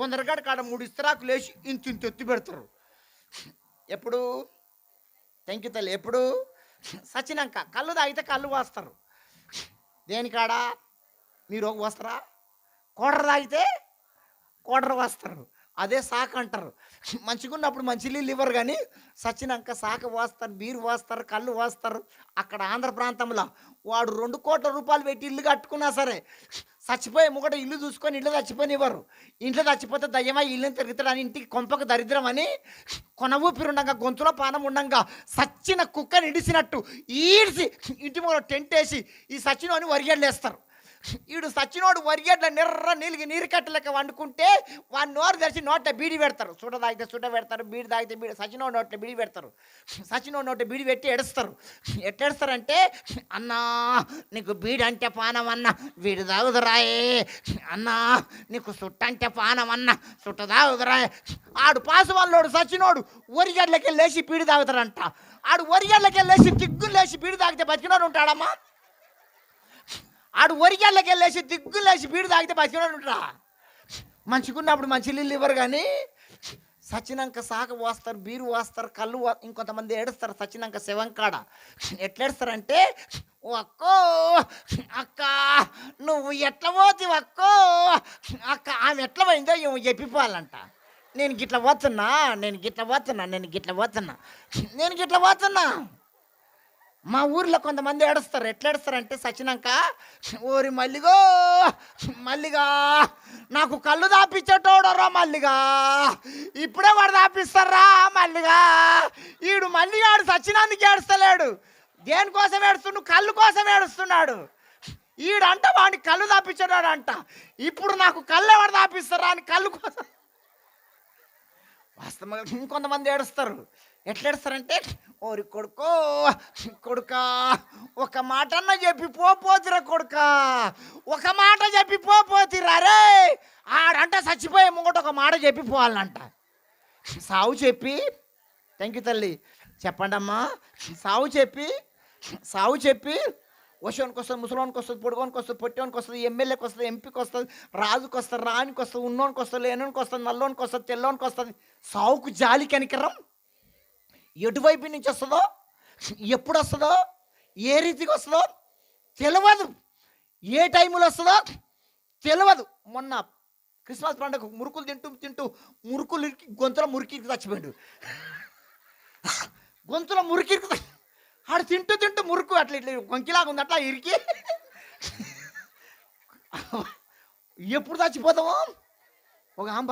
కొందరికాడ కాడ మూడు ఇస్తరాకు లేచి ఇంత ఇంత ఎత్తి పెడతారు. ఎప్పుడు? థ్యాంక్ యూ తల్లి ఎప్పుడు? సచినాక కళ్ళు తాగితే కళ్ళు వాస్తారు. దేనికాడ మీరు ఒక వస్తారా? కోడర తాగితే కోడర వస్తారు. అదే సాక అంటారు. మంచిగా ఉన్నప్పుడు మంచి నీళ్ళు ఇవ్వరు కానీ సచ్చినాక సాక పోస్తారు బీరు పోస్తారు కళ్ళు పోస్తారు అక్కడ ఆంధ్ర ప్రాంతంలో వాడు రెండు కోట్ల రూపాయలు పెట్టి ఇల్లు కట్టుకున్నా సరే చచ్చిపోయి ముగట ఇల్లు చూసుకొని ఇల్లు చచ్చిపోనివ్వరు. ఇంట్లో చచ్చిపోతే దయ్యమై తిరుగుతాడు తిరుగుతాడని ఇంటికి కొంపకు దరిద్రం అని కొన ఊపిరుండగా గొంతులో పానం ఉండంగా సచ్చిన కుక్కని ఇడిసినట్టు ఈడ్చి ఇంటి మూల టెంట్ వేసి ఈ సచ్చినోని వరిగేళ్ళేస్తారు ఈడు సచ్చినోడు వరిగడ్ల నిర్ర నీళ్ళకి నీరు కట్టలేక వండుకుంటే వాడి నోరు తెరిచి నోట బీడి పెడతారు. సుడ తాగితే సుడ పెడతారు బీడి తాగితే బీడి సచినోడు నోట బీడి పెడతారు. సచినోడు నోట్ల బీడి పెట్టి ఎడుస్తారు ఎట్టేస్తారంటే అన్నా నీకు బీడి అంటే పానం అన్న వీడి తాగుదురాయే అన్నా నీకు సుట్ట అంటే పానం అన్న సుట్ట తాగుదురాయే ఆడు పాసు వాళ్ళోడు సచినోడు వరిగడ్లకి లేచి బీడి తాగుతారంట. ఆడు వరిగడ్లకి లేచి తిగ్గులు లేచి బీడి తాగితే బతికినోడు ఉంటాడమ్మా. ఆడు ఒరికెళ్ళకి వెళ్ళేసి దిగ్గులేసి బీడు తాగితే బతికినాడు ఉంటా మంచిగున్నప్పుడు మంచి నీళ్ళు ఇవ్వరు కానీ సచ్చినాక సాగ పోస్తారు బీరు పోస్తారు కళ్ళు ఇంకొంతమంది ఏడుస్తారు సచ్చినాక శవంకాడ ఎట్లా ఏడుస్తారంటే అక్కో అక్క నువ్వు ఎట్లా పోతివి అక్కో అక్క ఆమె ఎట్లా పోయిందో ఏమో చెప్పిపోవాలంట. నేను గిట్ల పోతున్నా నేను గిట్ల పోతున్నా నేను గిట్ల పోతున్నా నేను గిట్ల పోతున్నా. మా ఊర్లో కొంతమంది ఏడుస్తారు. ఎట్లా ఏడుస్తారంటే సచ్చినాక ఓరి మల్లిగో మల్లిగా నాకు కళ్ళు దాపించేటోడరా మల్లిగా ఇప్పుడే వాడు దాపిస్తారా మల్లిగా ఈడు మల్లిగాడు సచినందుకు ఏడుస్తలేడు. దేనికోసం ఏడుస్తుండు? కళ్ళు కోసం ఏడుస్తున్నాడు. ఈడంట వాడిని కళ్ళు దాపించాడు అంట ఇప్పుడు నాకు కళ్ళు ఎవరు దాపిస్తారా అని కళ్ళు కోసం. వాస్తవంగా ఇంకొంతమంది ఏడుస్తారు. ఎట్లా ఓరి కొడుకో కొడుక ఒక మాట అన్న చెప్పి పోపోతిరా కొడుక ఒక మాట చెప్పి పోపోతిరా రే ఆడంట చచ్చిపోయే ముంగట ఒక మాట చెప్పి పోవాలంట. సావు చెప్పి థ్యాంక్ యూ తల్లి చెప్పండమ్మా. సావు చెప్పి సావు చెప్పి వశోనికి వస్తుంది ముసలోనికి వస్తుంది పొడుగోనికి వస్తుంది పొట్టోనికి వస్తుంది ఎమ్మెల్యేకి వస్తుంది ఎంపీకి వస్తుంది రాజుకి వస్తుంది రానికి వస్తుంది ఉన్నోనికి వస్తుంది లేనోనికి వస్తుంది నల్లోనికి వస్తుంది తెల్లోనికి వస్తుంది సావుకు జాలి కనికరం? ఎటువైపు నుంచి వస్తుందో ఎప్పుడు వస్తుందో ఏ రీతికి వస్తుందో తెలియదు ఏ టైంలో వస్తుందో తెలియదు మొన్న క్రిస్మస్ పండుగ మురుకులు తింటూ తింటూ మురుకులు ఇరికి గొంతులో మురికిరికి చచ్చిపోయాడు. గొంతులో మురికిరికి ఆడు తింటూ తింటూ మురుకు అట్లా ఇట్లా వంకిలాగా ఉంది అట్లా ఇరికి. ఎప్పుడు చచ్చిపోతామో? ఒక ఆంబ